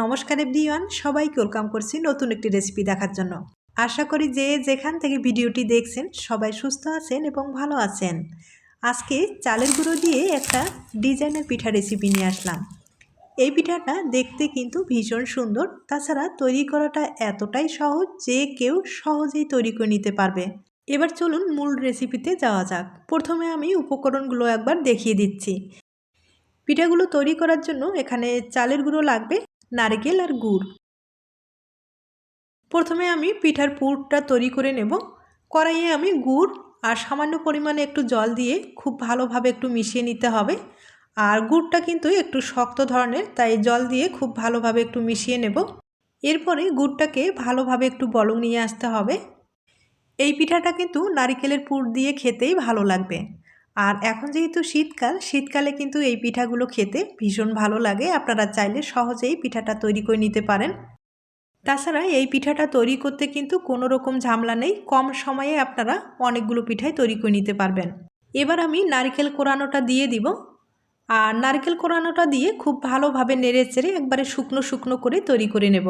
নমস্কার এভরিওয়ান, সবাইকে ওয়েলকাম করছি নতুন একটি রেসিপি দেখার জন্য। আশা করি যে যেখান থেকে ভিডিওটি দেখছেন, সবাই সুস্থ আছেন এবং ভালো আছেন। আজকে চালের গুঁড়ো দিয়ে একটা ডিজাইনের পিঠা রেসিপি নিয়ে আসলাম। এই পিঠাটা দেখতে কিন্তু ভীষণ সুন্দর, তাছাড়া তৈরি করাটা এতটাই সহজ যে কেউ সহজেই তৈরি করে নিতে পারবে। এবার চলুন মূল রেসিপিতে যাওয়া যাক। প্রথমে আমি উপকরণগুলো একবার দেখিয়ে দিচ্ছি। পিঠাগুলো তৈরি করার জন্য এখানে চালের গুঁড়ো লাগবে নারকেল আর গুড়। প্রথমে আমি পিঠার পুরটা তৈরি করে নেব। কড়াইয়ে আমি গুড় আর সামান্য পরিমাণে একটু জল দিয়ে খুব ভালোভাবে একটু মিশিয়ে নিতে হবে। আর গুড়টা কিন্তু একটু শক্ত ধরনের, তাই জল দিয়ে খুব ভালোভাবে একটু মিশিয়ে নেব। এরপরে গুড়টাকে ভালোভাবে একটু বলং নিয়ে আসতে হবে। এই পিঠাটা কিন্তু নারিকেলের পুর দিয়ে খেতেই ভালো লাগবে। আর এখন যেহেতু শীতকাল, শীতকালে কিন্তু এই পিঠাগুলো খেতে ভীষণ ভালো লাগে। আপনারা চাইলে সহজেই পিঠাটা তৈরি করে নিতে পারেন। তাছাড়া এই পিঠাটা তৈরি করতে কিন্তু কোনো রকম ঝামলা নেই। কম সময়ে আপনারা অনেকগুলো পিঠাই তৈরি করে নিতে পারবেন। এবার আমি নারকেল কোরানোটা দিয়ে দিব। আর নারকেল কোরানোটা দিয়ে খুব ভালোভাবে নেড়ে চেড়ে একবারে শুকনো শুকনো করে তৈরি করে নেব।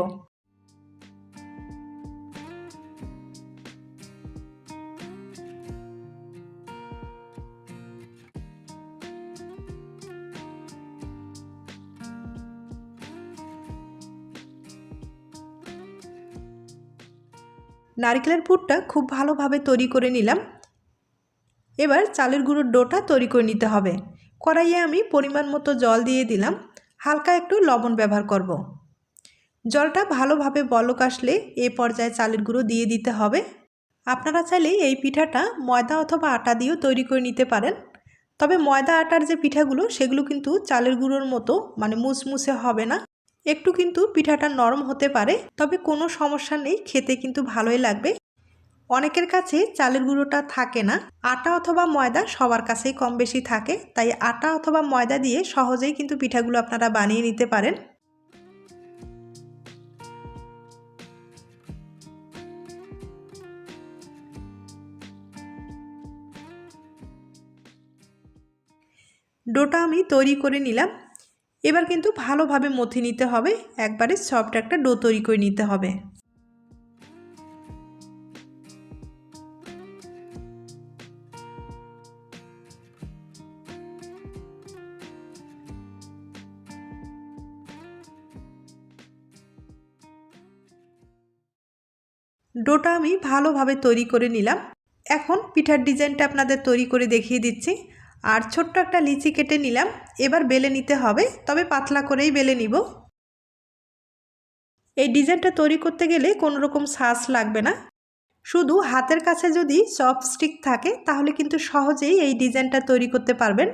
নারকেলের পুরটা খুব ভালোভাবে তৈরি করে নিলাম। এবার চালের গুঁড়োর ডোটা তৈরি করে নিতে হবে। কড়াইয়ে আমি পরিমাণ মতো জল দিয়ে দিলাম। হালকা একটু লবণ ব্যবহার করব। জলটা ভালোভাবে বলক আসলে এ পর্যায়ে চালের গুঁড়ো দিয়ে দিতে হবে। আপনারা চাইলে এই পিঠাটা ময়দা অথবা আটা দিয়েও তৈরি করে নিতে পারেন। তবে ময়দা আটার যে পিঠাগুলো, সেগুলো কিন্তু চালের গুঁড়োর মতো মানে মুসমুসে হবে না। একটু কিন্তু পিঠাটা নরম হতে পারে, তবে কোনো সমস্যা নেই, খেতে কিন্তু ভালোই লাগবে। অনেকের কাছে চালের গুঁড়োটা থাকে না, আটা অথবা ময়দা সবার কাছেই কম বেশি থাকে, তাই আটা অথবা ময়দা দিয়ে সহজেই কিন্তু পিঠাগুলো আপনারা বানিয়ে নিতে পারেন। ডোটা আমি তৈরি করে নিলাম। এবার কিন্তু ভালোভাবে মথে নিতে হবে। একবারে সফট একটা ডো তৈরি করে নিতে হবে। ডোটা আমি ভালোভাবে তৈরি করে নিলাম। এখন পিঠার ডিজাইনটা আপনাদের তৈরি করে দেখিয়ে দিচ্ছি। আর ছোট্ট একটা লিচি কেটে নিলাম। এবার বেলে নিতে হবে, তবে পাতলা করেই বেলে নিব। এই ডিজাইনটা তৈরি করতে গেলে কোনো রকম শ্বাস লাগবে না। শুধু হাতের কাছে যদি চপস্টিক থাকে, তাহলে কিন্তু সহজেই এই ডিজাইনটা তৈরি করতে পারবেন।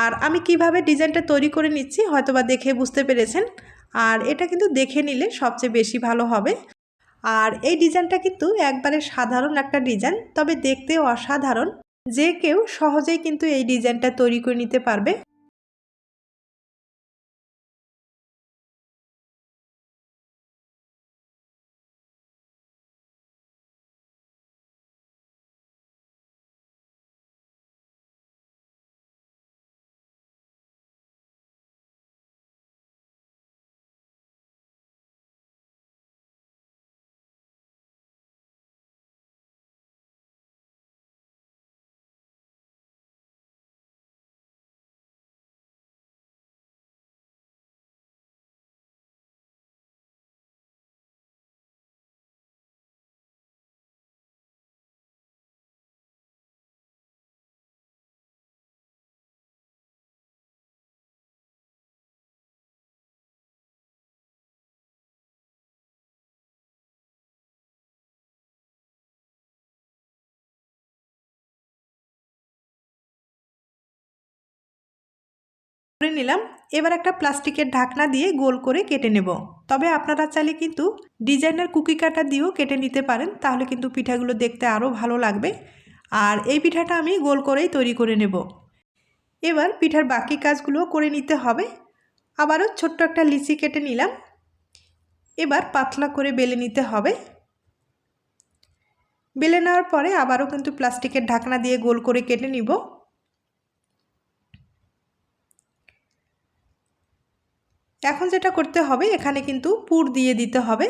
আর আমি কীভাবে ডিজাইনটা তৈরি করে নিচ্ছি হয়তোবা দেখে বুঝতে পেরেছেন। আর এটা কিন্তু দেখে নিলে সবচেয়ে বেশি ভালো হবে। আর এই ডিজাইনটা কিন্তু একবারে সাধারণ একটা ডিজাইন, তবে দেখতে অসাধারণ। যে কেউ সহজেই কিন্তু এই ডিজাইনটা তৈরি করে নিতে পারবে। করে নিলাম, এবার একটা প্লাস্টিকের ঢাকনা দিয়ে গোল করে কেটে নেব। তবে আপনারা চাইলে কিন্তু ডিজাইনার কুকি কাটা দিয়েও কেটে নিতে পারেন, তাহলে কিন্তু পিঠাগুলো দেখতে আরও ভালো লাগবে। আর এই পিঠাটা আমি গোল করেই তৈরি করে নেব। এবার পিঠার বাকি কাজগুলো করে নিতে হবে। আবারও ছোট্ট একটা লিচি কেটে নিলাম। এবার পাতলা করে বেলে নিতে হবে। বেলে নেওয়ার পরে আবারও কিন্তু প্লাস্টিকের ঢাকনা দিয়ে গোল করে কেটে নিব। এখন যেটা করতে হবে, এখানে কিন্তু পুর দিয়ে দিতে হবে।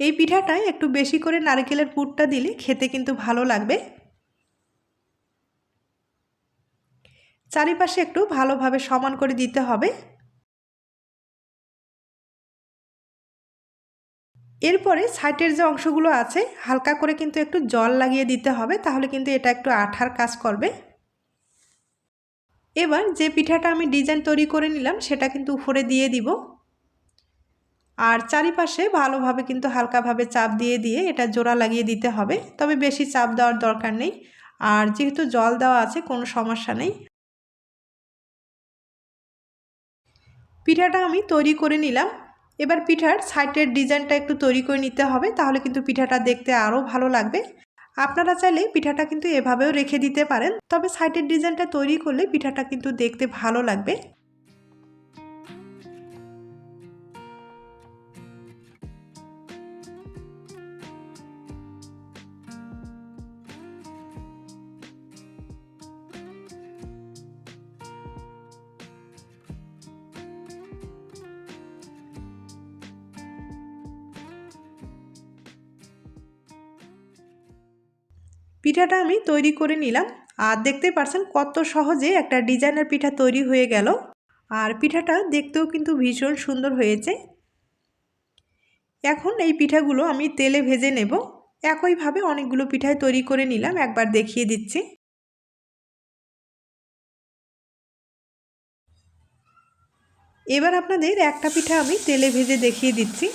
এই পিঠাটায় একটু বেশি করে নারকেলের পুরটা দিলে খেতে কিন্তু ভালো লাগবে। চারিপাশে একটু ভালোভাবে সমান করে দিতে হবে। এরপরে সাইটের যে অংশগুলো আছে, হালকা করে কিন্তু একটু জল লাগিয়ে দিতে হবে, তাহলে কিন্তু এটা একটু আঠার কাজ করবে। এবার যে পিঠাটা আমি ডিজাইন তৈরি করে নিলাম, সেটা কিন্তু উপরে দিয়ে দিব। আর চারিপাশে ভালোভাবে কিন্তু হালকাভাবে চাপ দিয়ে দিয়ে এটা জোড়া লাগিয়ে দিতে হবে। তবে বেশি চাপ দেওয়ার দরকার নেই। আর যেহেতু জল দেওয়া আছে, কোনো সমস্যা নেই। পিঠাটা আমি তৈরি করে নিলাম। এবার পিঠার সাইটের ডিজাইনটা একটু তৈরি করে নিতে হবে, তাহলে কিন্তু পিঠাটা দেখতে আরও ভালো লাগবে। আপনারা চাইলে পিঠাটা কিন্তু এভাবেও রেখে দিতে পারেন, তবে সাইটের ডিজাইনটা তৈরি করলে পিঠাটা কিন্তু দেখতে ভালো লাগবে। পিঠাটা আমি তৈরি করে নিলাম। আর দেখতে পারছেন কত সহজে একটা ডিজাইনের পিঠা তৈরি হয়ে গেল। আর পিঠাটা দেখতেও কিন্তু ভীষণ সুন্দর হয়েছে। এখন এই পিঠাগুলো আমি তেলে ভেজে নেব। একইভাবে অনেকগুলো পিঠাই তৈরি করে নিলাম, একবার দেখিয়ে দিচ্ছি। এবার আপনাদের একটা পিঠা আমি তেলে ভেজে দেখিয়ে দিচ্ছি।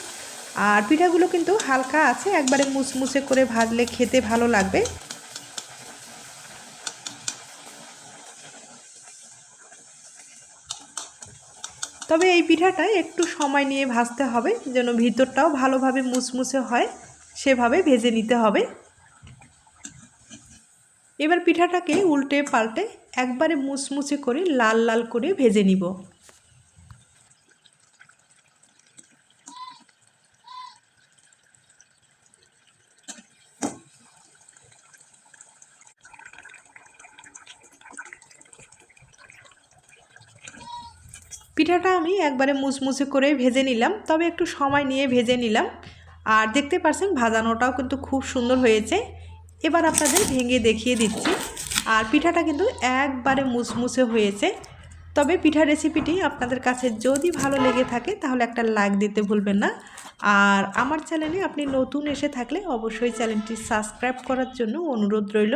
আর পিঠাগুলো কিন্তু হালকা আছে, একবারে মুসমুসে করে ভাজলে খেতে ভালো লাগবে। তবে এই পিঠাটা একটু সময় নিয়ে ভাজতে হবে, যেন ভিতরটাও ভালোভাবে মুসমুসে হয়, সেভাবে ভেজে নিতে হবে। এবার পিঠাটাকে উল্টে পাল্টে একবারে মুসমুসে করে লাল লাল করে ভেজে নিব। পিঠাটা আমি একবারে মুসমুসে করে ভেজে নিলাম, তবে একটু সময় নিয়ে ভেজে নিলাম। আর দেখতে পাচ্ছেন ভাজানোটাও কিন্তু খুব সুন্দর হয়েছে। এবার আপনাদের ভেঙে দেখিয়ে দিচ্ছি। আর পিঠাটা কিন্তু একবারে মুসমুসে হয়েছে। তবে পিঠা রেসিপিটি আপনাদের কাছে যদি ভালো লেগে থাকে, তাহলে একটা লাইক দিতে ভুলবেন না। আর আমার চ্যানেলে আপনি নতুন এসে থাকলে অবশ্যই চ্যানেলটি সাবস্ক্রাইব করার জন্য অনুরোধ রইল।